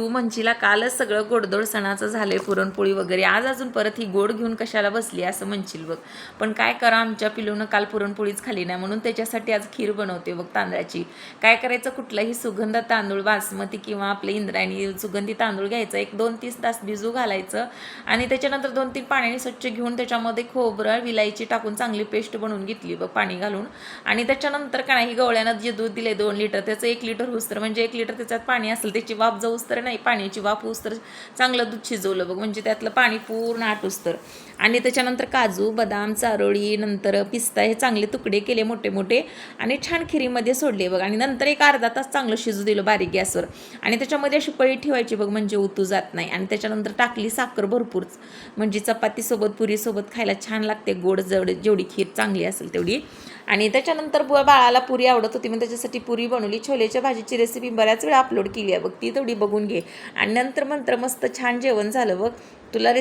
तू म्हणशीला कालच सगळं गोडदोड सणाचं झालं आहे पुरणपोळी वगैरे. आज अजून परत ही गोड घेऊन कशाला बसली असं म्हणशील बघ. पण काय करा आमच्या पिलूनं काल पुरणपोळीच खाली नाही म्हणून त्याच्यासाठी आज खीर बनवते बघ तांदळाची. काय करायचं कुठलाही सुगंध तांदूळ बासमती किंवा आपले इंद्रायणी सुगंधी तांदूळ घ्यायचं. एक दोन तीस तास भिजू घालायचं आणि त्याच्यानंतर दोन तीन पाण्याने स्वच्छ घेऊन त्याच्यामध्ये खोबरं विलायची टाकून चांगली पेस्ट बनवून घेतली बघ पाणी घालून. आणि त्याच्यानंतर काय ही गवळ्यानं जे दूध दिले दोन लिटर त्याचं एक लिटर होऊस म्हणजे एक लिटर त्याच्यात पाणी असेल त्याची वाफ जाऊस तर नाही. नाही पाण्याची वाफ तर चांगलं दूध शिजवलं बघ. म्हणजे त्यातलं पाणी पूर्ण आटूस तर. आणि त्याच्यानंतर काजू बदाम चारोळी नंतर पिस्ता हे चांगले तुकडे केले मोठे मोठे आणि छान खिरीमध्ये सोडले बघ. आणि नंतर एक अर्धा तास चांगलं शिजू दिलं बारीक गॅसवर. आणि त्याच्यामध्ये अशी पळी ठेवायची बघ म्हणजे उतू जात नाही. आणि त्याच्यानंतर टाकली साखर भरपूर. म्हणजे चपातीसोबत पुरीसोबत खायला छान लागते. गोड जवळ जेवढी खीर चांगली असेल तेवढी. आणि त्याच्यानंतर बुवा बाळाला पुरी आवडत होती. मग त्याच्यासाठी पुरी बनवली. छोल्याच्या भाजीची रेसिपी बऱ्याच वेळा अपलोड केली आहे बघ. ती तेवढी बघून घे. आणि नंतर मंत्र मस्त छान जेवण झालं बघ. तुला